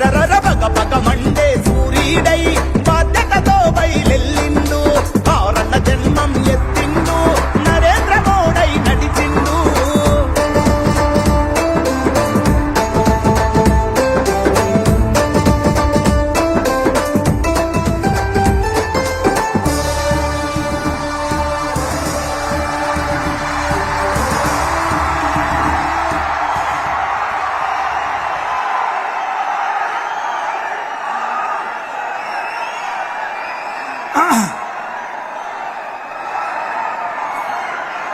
రర రర పగ పగ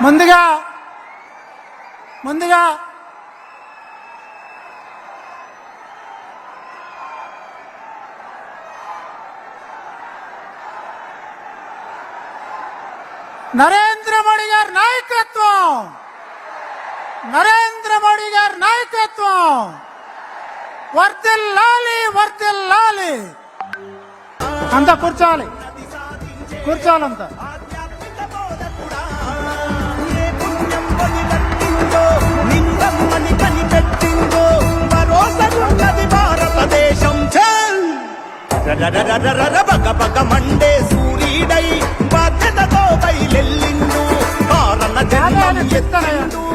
ముందుగా ముందుగా. నరేంద్ర మోడీ గారి నాయకత్వం! నరేంద్ర మోడీ గారి నాయకత్వం! వర్తిల్లాలి వర్తిల్లాలి! అంతా కూర్చోవాలి. కూర్చోవాలంతా మండే సూర్యుడై బాధ్యతతో బయలెల్లిండు కారణ జన్మ ఎత్తనయ్య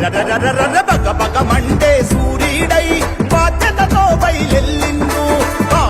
బగ్గ బగ్గ మండే సూర్యుడై బాధ్యతతో బయలెల్లిండు